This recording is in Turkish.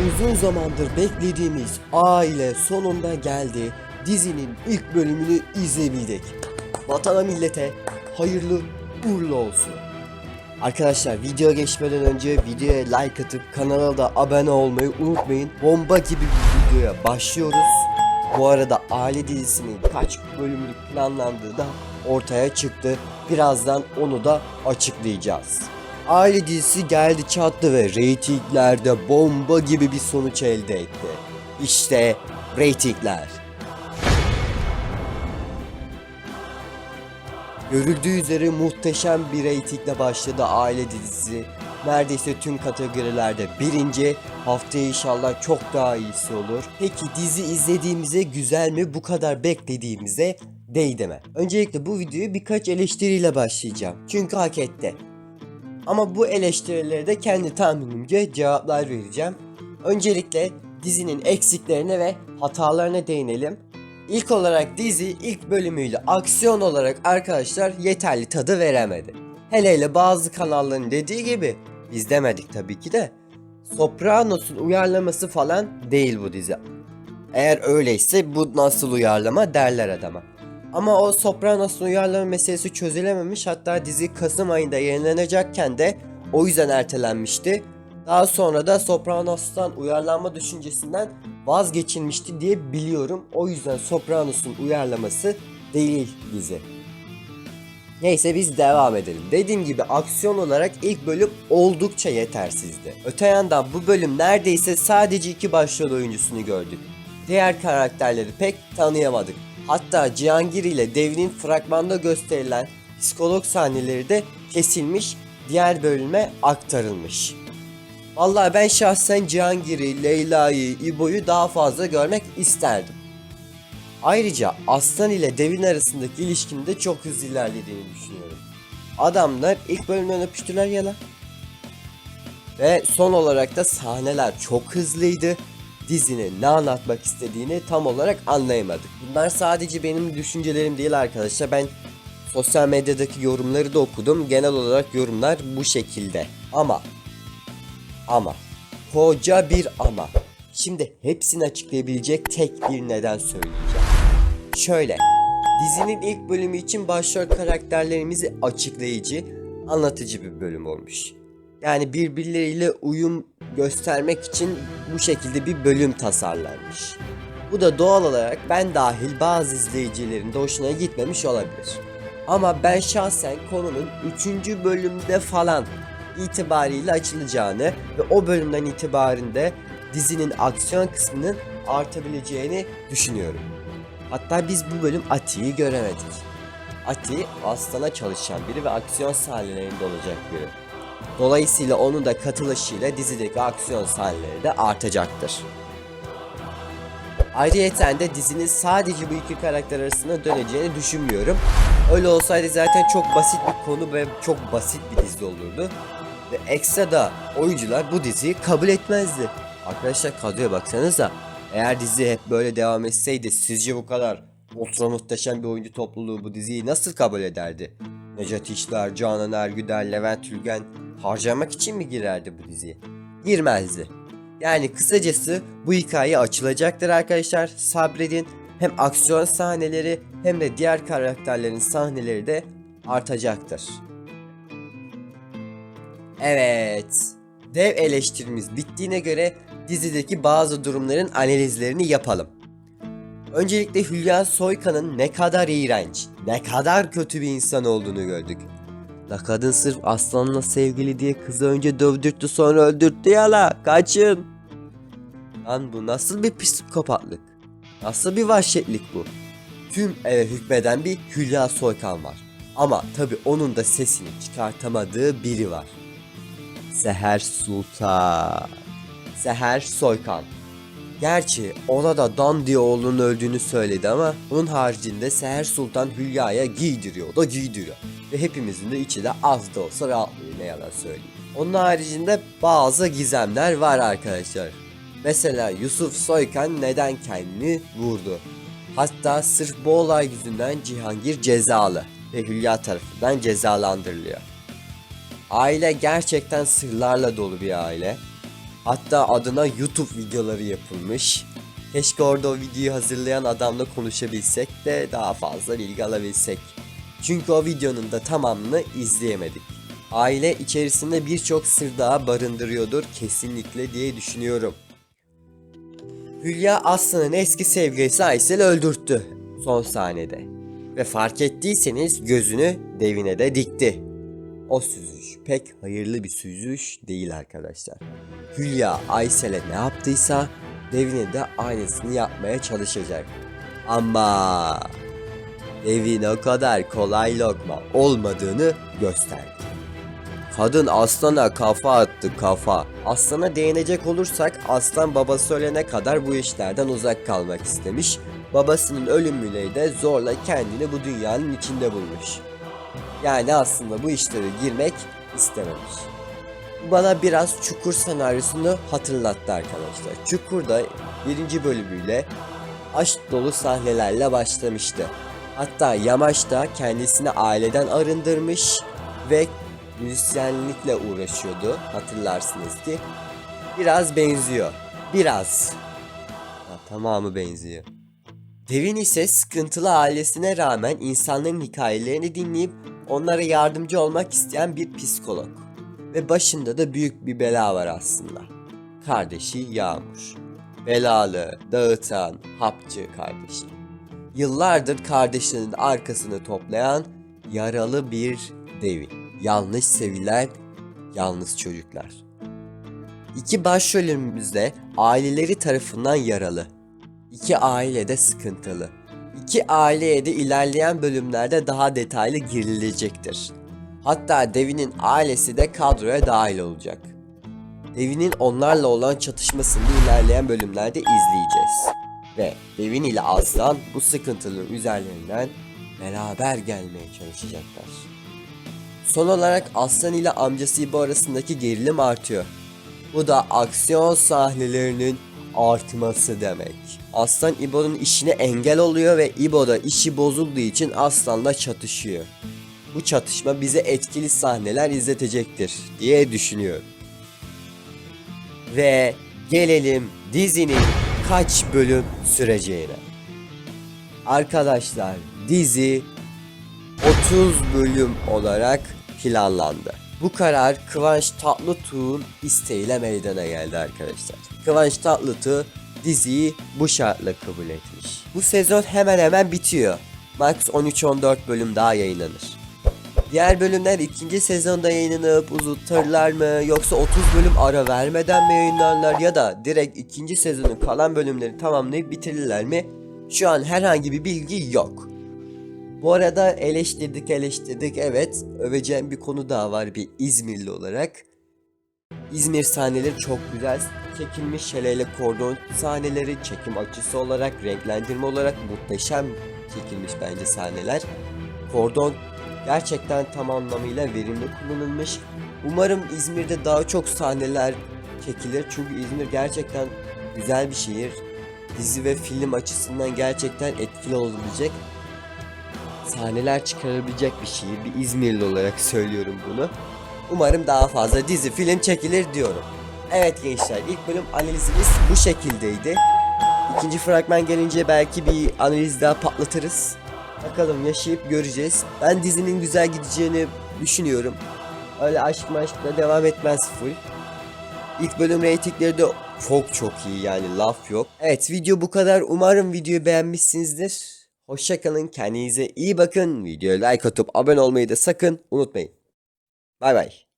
Uzun zamandır beklediğimiz aile sonunda geldi. Dizinin ilk bölümünü izleyebildik. Vatana millete hayırlı uğurlu olsun. Arkadaşlar video geçmeden önce videoya like atıp kanala da abone olmayı unutmayın. Bomba gibi bir videoya başlıyoruz. Bu arada aile dizisinin kaç bölümlük planlandığı da ortaya çıktı. Birazdan onu da açıklayacağız. Aile dizisi geldi çattı ve reytinglerde bomba gibi bir sonuç elde etti. İşte reytingler. Görüldüğü üzere muhteşem bir reytingle başladı aile dizisi. Neredeyse tüm kategorilerde birinci. Haftaya inşallah çok daha iyisi olur. Peki dizi izlediğimize güzel mi bu kadar beklediğimize değdi mi? Öncelikle bu videoyu birkaç eleştiriyle başlayacağım. Çünkü hak etti. Ama bu eleştirilere de kendi tahminimce cevaplar vereceğim. Öncelikle dizinin eksiklerine ve hatalarına değinelim. İlk olarak dizi ilk bölümüyle aksiyon olarak arkadaşlar yeterli tadı veremedi. Hele hele bazı kanalların dediği gibi biz demedik tabii ki de Sopranos'un uyarlaması falan değil bu dizi. Eğer öyleyse bu nasıl uyarlama derler adama. Ama o Sopranos'un uyarlama meselesi çözülememiş hatta dizi Kasım ayında yayınlanacakken de o yüzden ertelenmişti. Daha sonra da Sopranos'tan uyarlanma düşüncesinden vazgeçilmişti diye biliyorum. O yüzden Sopranos'un uyarlaması değil dizi. Neyse biz devam edelim. Dediğim gibi aksiyon olarak ilk bölüm oldukça yetersizdi. Öte yandan bu bölüm neredeyse sadece iki başrol oyuncusunu gördük. Diğer karakterleri pek tanıyamadık. Hatta Cihangir ile Dev'in fragmanda gösterilen psikolog sahneleri de kesilmiş, diğer bölüme aktarılmış. Vallahi ben şahsen Cihangir'i, Leyla'yı, İbo'yu daha fazla görmek isterdim. Ayrıca Aslan ile Devin arasındaki ilişkinin de çok hızlı ilerlediğini düşünüyorum. Adamlar ilk bölümden öpüştüler ya lan. Ve son olarak da sahneler çok hızlıydı. Dizinin ne anlatmak istediğini tam olarak anlayamadık. Bunlar sadece benim düşüncelerim değil arkadaşlar. Ben sosyal medyadaki yorumları da okudum. Genel olarak yorumlar bu şekilde. Ama ama koca bir ama. Şimdi hepsini açıklayabilecek tek bir neden söyleyeceğim. Şöyle. Dizinin ilk bölümü için başrol karakterlerimizi açıklayıcı, anlatıcı bir bölüm olmuş. Yani birbirleriyle uyum göstermek için bu şekilde bir bölüm tasarlanmış. Bu da doğal olarak ben dahil bazı izleyicilerin de hoşuna gitmemiş olabilir. Ama ben şahsen konunun 3. bölümde falan itibariyle açılacağını ve o bölümden itibarinde dizinin aksiyon kısmının artabileceğini düşünüyorum. Hatta biz bu bölüm Ati'yi göremedik. Ati Aslan'a çalışan biri ve aksiyon sahnelerinde olacak biri. Dolayısıyla onun da katılışıyla dizideki aksiyon sahneleri de artacaktır. Ayrıyeten de dizinin sadece bu iki karakter arasında döneceğini düşünmüyorum. Öyle olsaydı zaten çok basit bir konu ve çok basit bir dizi olurdu. Ve ekstra da oyuncular bu diziyi kabul etmezdi. Arkadaşlar kadroya baksanıza. Eğer dizi hep böyle devam etseydi sizce bu kadar ultra muhteşem bir oyuncu topluluğu bu diziyi nasıl kabul ederdi? Necati İşler, Canan Ergüder, Levent Ülgen harcamak için mi girerdi bu diziye? Girmezdi. Yani kısacası bu hikaye açılacaktır arkadaşlar. Sabredin. Hem aksiyon sahneleri hem de diğer karakterlerin sahneleri de artacaktır. Evet. Dev eleştirimiz bittiğine göre dizideki bazı durumların analizlerini yapalım. Öncelikle Hülya Soykan'ın ne kadar iğrenç, ne kadar kötü bir insan olduğunu gördük. La kadın sırf aslanla sevgili diye kızı önce dövdürttü sonra öldürttü ya la kaçın. Lan bu nasıl bir psikopatlık? Nasıl bir vahşetlik bu? Tüm eve hükmeden bir Hülya Soykan var. Ama tabi onun da sesini çıkartamadığı biri var. Seher Sultan. Seher Soykan. Gerçi ona da Dan diye oğlunun öldüğünü söyledi ama onun haricinde Seher Sultan Hülya'ya giydiriyor. Da giydiriyor. Ve hepimizin de içi de az da olsa rahatlıyor ne yalan söyleyeyim. Onun haricinde bazı gizemler var arkadaşlar. Mesela Yusuf Soykan neden kendini vurdu? Hatta sırf bu olay yüzünden Cihangir cezalı ve Hülya tarafından cezalandırılıyor. Aile gerçekten sırlarla dolu bir aile. Hatta adına YouTube videoları yapılmış. Keşke orada o videoyu hazırlayan adamla konuşabilsek de daha fazla bilgi alabilsek. Çünkü o videonun da tamamını izleyemedik. Aile içerisinde birçok sır daha barındırıyordur kesinlikle diye düşünüyorum. Hülya Aslı'nın eski sevgilisi Aysel'i öldürttü son sahnede. Ve fark ettiyseniz gözünü devine de dikti. O süzüş pek hayırlı bir süzüş değil arkadaşlar. Hülya Aysel'e ne yaptıysa devine de aynısını yapmaya çalışacak. Ama devin o kadar kolay lokma olmadığını gösterdi. Kadın aslana kafa attı kafa. Aslana değinecek olursak aslan babası ölene kadar bu işlerden uzak kalmak istemiş. Babasının ölümüyle de zorla kendini bu dünyanın içinde bulmuş. Yani aslında bu işlere girmek istememiş. Bana biraz Çukur senaryosunu hatırlattı arkadaşlar. Çukur'da birinci bölümüyle aşk dolu sahnelerle başlamıştı. Hatta Yamaç da kendisini aileden arındırmış ve müzisyenlikle uğraşıyordu hatırlarsınız ki. Biraz benziyor. Biraz. Ha, tamamı benziyor. Devin ise sıkıntılı ailesine rağmen insanların hikayelerini dinleyip onlara yardımcı olmak isteyen bir psikolog. Ve başında da büyük bir bela var aslında. Kardeşi Yağmur. Belalı, dağıtan, hapçı kardeşi. Yıllardır kardeşinin arkasını toplayan yaralı bir devin. Yanlış sevilen yalnız çocuklar. İki başrolümüzde aileleri tarafından yaralı. İki aile de sıkıntılı. İki aileye de ilerleyen bölümlerde daha detaylı girilecektir. Hatta Devin'in ailesi de kadroya dahil olacak. Devin'in onlarla olan çatışmasını ilerleyen bölümlerde izleyeceğiz. Ve Devin ile Aslan bu sıkıntıların üzerlerinden beraber gelmeye çalışacaklar. Son olarak Aslan ile amcası İbo arasındaki gerilim artıyor. Bu da aksiyon sahnelerinin artması demek. Aslan İbo'nun işine engel oluyor ve İbo da işi bozulduğu için Aslan'la çatışıyor. Bu çatışma bize etkili sahneler izletecektir diye düşünüyorum. Ve gelelim dizinin kaç bölüm süreceğine. Arkadaşlar dizi 30 bölüm olarak planlandı. Bu karar Kıvanç Tatlıtuğ'un isteğiyle meydana geldi arkadaşlar. Kıvanç Tatlıtuğ diziyi bu şartla kabul etmiş. Bu sezon hemen hemen bitiyor. Max 13-14 bölüm daha yayınlanır. Diğer bölümler ikinci sezonda yayınlanıp uzatırlar mı yoksa 30 bölüm ara vermeden mi yayınlarlar ya da direkt ikinci sezonun kalan bölümleri tamamlayıp bitirirler mi? Şu an herhangi bir bilgi yok. Bu arada eleştirdik eleştirdik evet öveceğim bir konu daha var bir İzmirli olarak. İzmir sahneleri çok güzel çekilmiş şelale kordon sahneleri çekim açısı olarak renklendirme olarak muhteşem çekilmiş bence sahneler. Kordon gerçekten tam anlamıyla verimli kullanılmış. Umarım İzmir'de daha çok sahneler çekilir çünkü İzmir gerçekten güzel bir şehir. Dizi ve film açısından gerçekten etkili olabilecek sahneler çıkarabilecek bir şehir. Bir İzmirli olarak söylüyorum bunu. Umarım daha fazla dizi film çekilir diyorum. Evet gençler ilk bölüm analizimiz bu şekildeydi. İkinci fragman gelince belki bir analiz daha patlatırız. Bakalım yaşayıp göreceğiz. Ben dizinin güzel gideceğini düşünüyorum. Öyle aşk maşkla devam etmez full. İlk bölüm reytingleri de çok çok iyi yani laf yok. Evet video bu kadar. Umarım videoyu beğenmişsinizdir. Hoşçakalın kendinize iyi bakın. Videoya like atıp abone olmayı da sakın unutmayın. Bay bay.